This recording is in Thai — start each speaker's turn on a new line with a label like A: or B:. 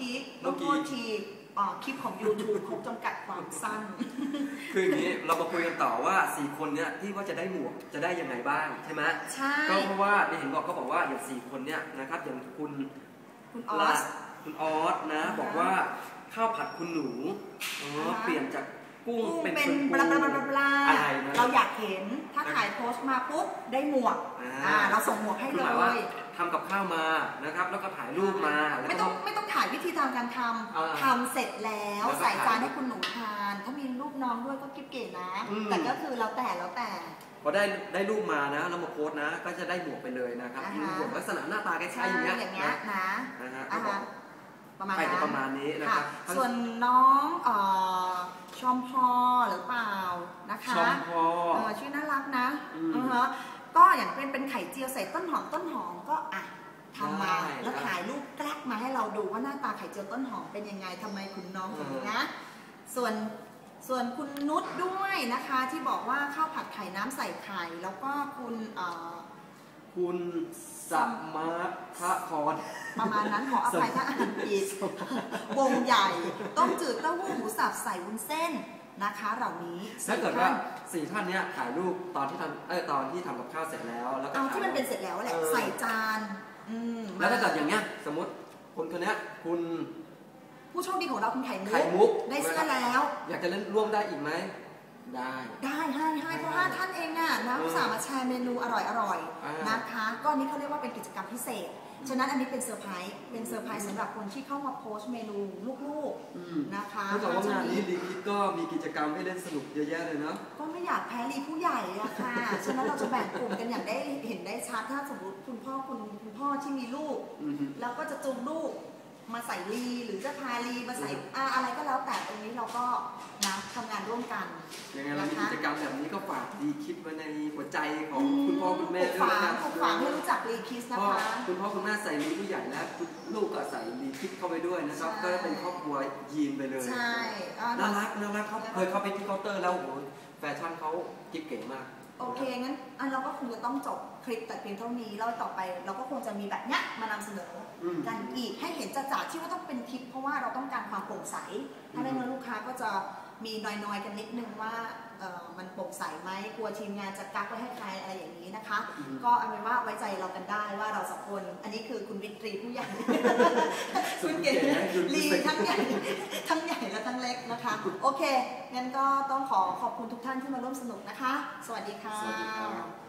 A: กิ๊ก
B: น้
A: ต้
B: อ
A: องง
B: กิ๊
A: โท
B: ก
A: ษทีอ่าคลิปของ YouTube เขาจำกัดความสั้น
B: คืออย่างนี้เรามาคุยกันต่อว่าสี่คนเนี้ยที่ว่าจะได้หมวกจะได้ยังไงบ้างใช่ไหม
A: ใช่
B: ก็เพราะว่าเนี่ยเห็นบอกเขาบอกว่าอย่างสี่คนเนี้ยนะครับอย่างคุณ
A: คุณออ
B: ลา
A: ส
B: คุณออสนะ
A: อ่าฮะ
B: บอกว่าข้าวผัดคุณหนูอ๋อ
A: อ่าฮะ
B: เปลี่ยนจากกุ้ง
A: กุ้ง
B: เป็น
A: เป็น
B: คุณ
A: บลาบลาบลาบลา
B: อะไรนะ
A: เราอยากเห็นถ้าถ่ายโพสต์มาปุ๊บได้หมวก
B: อ่า
A: อ่าเราส่งหมวกให้
B: คือ
A: เล
B: หมายว่ายทำกับข้าวมานะครับ แล้วก็ถ่ายรูปมาแล้ว
A: ไม่
B: ก็
A: ต้องไม่ต้องถ่ายวิธีทางการท
B: อ่าำ
A: ทำเสร็จแล้ว
B: แล้วก็
A: ใส่จาน
B: ถ่าย
A: ให้คุณหนูทาน ถ้ามีรูปน้องด้วยก็กิ๊บเก๋นะ
B: อืม
A: แต่ก็คือแล้วแต่แล้วแต่
B: พอได้ได้รูปมานะแล้วมาโพสต์นะ ก็จะได้หมวกไปเลยนะครับ
A: อ่าฮะ
B: มีหมวกลักษณะหน้าตาคล้าย
A: ใช่
B: ๆอย่างเงี้ย
A: อย่างเงี้ยนะ
B: นะฮะ
A: อ่า
B: ก็บอ
A: ฮะ
B: ก
A: ประมาณ
B: ไป
A: นั้
B: จะ
A: น
B: ประมาณนี้นะ
A: ค่ะ
B: ครับทั้ง
A: ส่วนน้องเอ่อ ชอมพอหรือเปล่านะคะ
B: ชมพอ
A: เออชื่อน่ารักนะ
B: อืม
A: อือฮะก็อย่างเป็นเป็นไข่เจียวใส่ต้นหอมต้นหอมก็อะทำมา
B: ได้
A: แล้ว
B: ครับ
A: ถ่ายรูปแกล้กมาให้เราดูว่าหน้าตาไข่เจียวต้นหอมเป็นยังไงทำไมคุณน้องถึงนะ ส่วนส่วนคุณนุชด้วยนะคะที่บอกว่าข้าวผัดไข่น้ำใส่ไข่แล้วก็คุณเอ่อ
B: คุณสมาร์ทคอน
A: ประมาณนั้นขออภัยถ้าอ่านผิดวงใหญ่ ต้มจืดเต้าหู้หมูสับใส่วุ้นเส้นนะคะ เหล่านี้
B: ถ้าเกิดว่าสี่ท่านเนี้ยถ่ายรูปตอนที่ทำเออตอนที่ทำกับข้าวเสร็จแล้ว แล้วก็
A: เอาที่มันเป็น
B: ถ่าย
A: เสร็จแล้วแหละ
B: เออ
A: ใส่จานอืม
B: แล้วถ้าเกิดอย่างเงี้ย สมมติคนคนเนี้ยคุณ
A: ผู้โชคดีของเราคุณไข่มุ
B: ไข่มุก
A: ได้เสื้อแล้ว
B: อยากจะเล่นร่วมได้อีกไหมได้
A: ได้ให้ให้เพราะว่า มาแชร์เมนูอร่อยอร่อย
B: อ่าน
A: นะคะก็อันนี้เขาเรียกว่าเป็นกิจกรรมพิเศษ ฉะนั้นอันนี้เป็นเซอร์ไพรส์เป็นเซอร์ไพรส์สำหรับคนที่เข้ามาโพสต์เมนูลูก
B: อืม
A: ๆนะคะ
B: ถ้าเกิดว่างานนี้ดีคิดก็มีกิจกรรมให้เล่นสนุกเยอะแยะเลยเนาะ
A: ก็ไม่อยากแพ้รีผู้ใหญ่อะค่ะ ฉะนั้นเราจะแบ่งกลุ่มกันอย่างได้เห็นได้ชัดถ้าสมมติคุณพ่อคุณคุณพ่อที่มีลูก
B: อือฮึ
A: แล้วก็จะจูงลูก มาใส่ลีหรือจะพาลีมาใส่อาอะไรก็แล้วแต่ตรงนี้เราก็นะทำงานร่วมกัน
B: ยังไงเรามี
A: นะคะ
B: กิจกรรมแบบนี้ก็ฝากดีคิดไว้ในหัวใจของคุณพ่อคุณแม่
A: ป
B: ด้
A: ลู
B: วย
A: ก
B: นะ
A: ฝั
B: ค
A: ง
B: รับ
A: ปลูกฝังให้รู้จักรีคิสนะ
B: พ่อ
A: คะ
B: คุณพ่อคุณแม่ใส่ลีผู้ใหญ่แล้วคุณลูกก็ใส่ลีคิดเข้าไปด้วยนะครับ
A: ใช่
B: ก็เป็นครอบครัวยีนไปเลย
A: ใช่อ่า
B: น่ารักน่ารักเขาเคยเข้าไปที่เคาน์เตอร์แล้วโอ้โหแฟชั่นเขากิ๊บเก๋มาก
A: โอเคงั้นอันเราก็คงจะต้องจบคลิปแต่เพียงเท่านี้แล้วต่อไป เราก็คงจะมีแบบเนี้ยมานำเสนออ
B: ม
A: กันอีกให้เห็นจ่าๆที่ว่าต้องเป็นคลิป เพราะว่าเราต้องการความโปร่งใสถ้าไม่งั้นลูกค้าก็จะ มีนอยๆกันนิดนึงว่าเออมันโปร่งใสไหมกลัวทีมงานจะกักไว้ให้ใครอะไรอย่างนี้นะคะ
B: อืม
A: ก็เอาเป็นว่าไว้ใจเรากันได้ว่าเราสองคน อันนี้คือคุณวิตรีผู้ใหญ่คุณเก๋ลีทั้งใหญ่ทั้งใหญ่และทั้งเล็กนะคะ โอเคงั้นก็ต้องขอขอบคุณทุกท่านที่มาร่วมสนุกนะคะ สวัสดีค่ะ
B: สวัสดีครับ